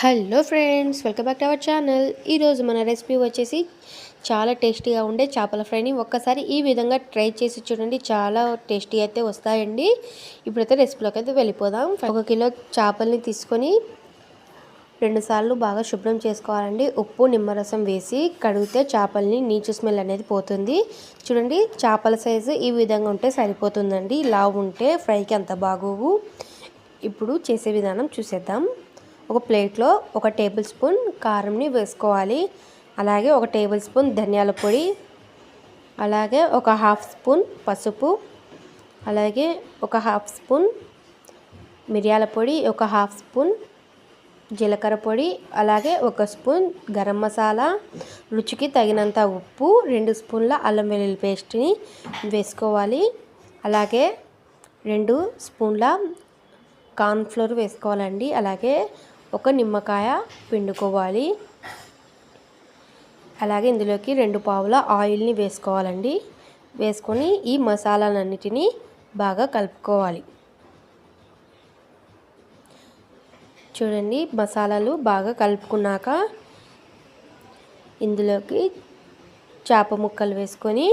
Hello friends welcome back to our channel. ఈరోజు మన recipe వచ్చేసి చాలా టేస్టీగా ఉండే చేపల ఫ్రైని ఒక్కసారి ఈ విధంగా ట్రై చేసి చూడండి చాలా టేస్టీ అయితే వస్తాయండి. ఇప్పుడైతే రెసిపీలోకి అయితే వెళ్ళిపోదాం. ఒక కిలో చేపల్ని తీసుకొని రెండుసార్లు బాగా శుభ్రం చేసుకోవాలండి. ఉప్పు నిమ్మరసం వేసి కడిగితే చేపల్ని నీచు స్మెల్ అనేది పోతుంది. చూడండి చేపల సైజు ఈ విధంగా ఉంటే సరిపోతుందండి. లావు ఉంటే ఫ్రైకి అంత బాగోవు. ఇప్పుడు చేసే విధానం చూసేద్దాం. ఒక ప్లేట్లో ఒక టేబుల్ స్పూన్ కారంని వేసుకోవాలి. అలాగే ఒక టేబుల్ స్పూన్ ధనియాల పొడి. అలాగే ఒక హాఫ్ స్పూన్ పసుపు. అలాగే ఒక హాఫ్ స్పూన్ మిరియాల పొడి ఒక హాఫ్ స్పూన్ జీలకర్ర పొడి అలాగే ఒక స్పూన్ గరం మసాలా. రుచికి తగినంత ఉప్పు రెండు స్పూన్ల అల్లం వెల్లుల్లి పేస్ట్ని వేసుకోవాలి. అలాగే రెండు స్పూన్ల కార్న్ఫ్లోర్ వేసుకోవాలండి. అలాగే ఒక నిమ్మకాయ పిండుకోవాలి. అలాగే ఇందులోకి రెండు పావుల ఆయిల్ని వేసుకోవాలండి. వేసుకొని ఈ మసాలాలన్నిటినీ బాగా కలుపుకోవాలి. చూడండి మసాలాలు బాగా కలుపుకున్నాక ఇందులోకి చేప ముక్కలు వేసుకొని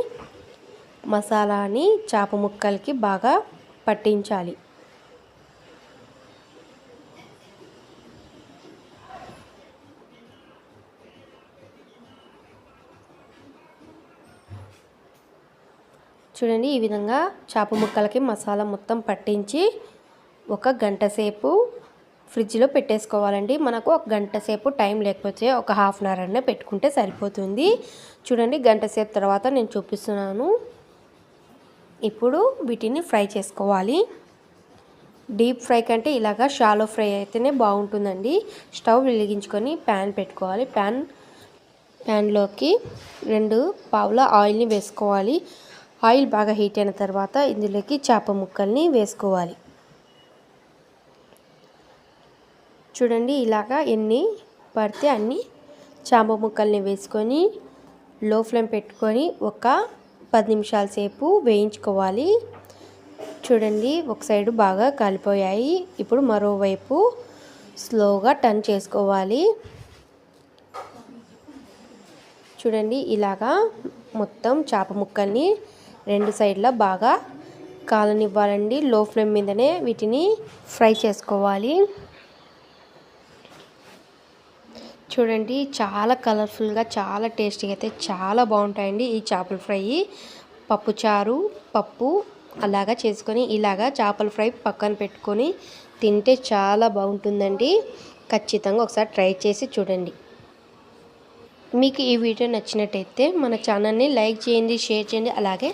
మసాలాని చేప ముక్కలకి బాగా పట్టించాలి. చూడండి ఈ విధంగా చేప ముక్కలకి మసాలా మొత్తం పట్టించి ఒక గంట సేపు ఫ్రిడ్జ్లో పెట్టేసుకోవాలండి. మనకు ఒక గంట సేపు టైం లేకపోతే ఒక హాఫ్ అన్ అవర్ అనే పెట్టుకుంటే సరిపోతుంది. చూడండి గంట సేపు తర్వాత నేను చూపిస్తున్నాను. ఇప్పుడు వీటిని ఫ్రై చేసుకోవాలి. డీప్ ఫ్రై కంటే ఇలాగా షాలో ఫ్రై అయితేనే బాగుంటుందండి. స్టవ్ వెలిగించుకొని ప్యాన్ పెట్టుకోవాలి. ప్యాన్ ప్యాన్లోకి రెండు పావుల ఆయిల్ని వేసుకోవాలి. ఆయిల్ బాగా హీట్ అయిన తర్వాత ఇందులోకి చేప ముక్కల్ని వేసుకోవాలి. చూడండి ఇలాగా ఎన్ని పడితే అన్ని చేప ముక్కల్ని వేసుకొని లో ఫ్లేమ్ పెట్టుకొని ఒక పది నిమిషాల సేపు వేయించుకోవాలి. చూడండి ఒక సైడు బాగా కాలిపోయాయి. ఇప్పుడు మరోవైపు స్లోగా టర్న్ చేసుకోవాలి. చూడండి ఇలాగా మొత్తం చేప ముక్కల్ని రెండు సైడ్లో బాగా కాలనివ్వాలండి. లో ఫ్లేమ్ మీదనే వీటిని ఫ్రై చేసుకోవాలి. చూడండి చాలా కలర్ఫుల్గా చాలా టేస్టీగా అయితే చాలా బాగుంటాయండి ఈ చేపల ఫ్రై. పప్పు చారు పప్పు అలాగా చేసుకొని ఇలాగా చేపల ఫ్రై పక్కన పెట్టుకొని తింటే చాలా బాగుంటుందండి. ఖచ్చితంగా ఒకసారి ట్రై చేసి చూడండి. మీకు ఈ వీడియో నచ్చినట్టయితే మన ఛానల్ని లైక్ చేయండి షేర్ చేయండి అలాగే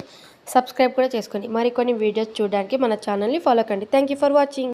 సబ్స్క్రైబ్ కూడా చేసుకోండి. మరికొన్ని వీడియోస్ చూడడానికి మన ఛానల్ని ఫాలో కండి. Thank for watching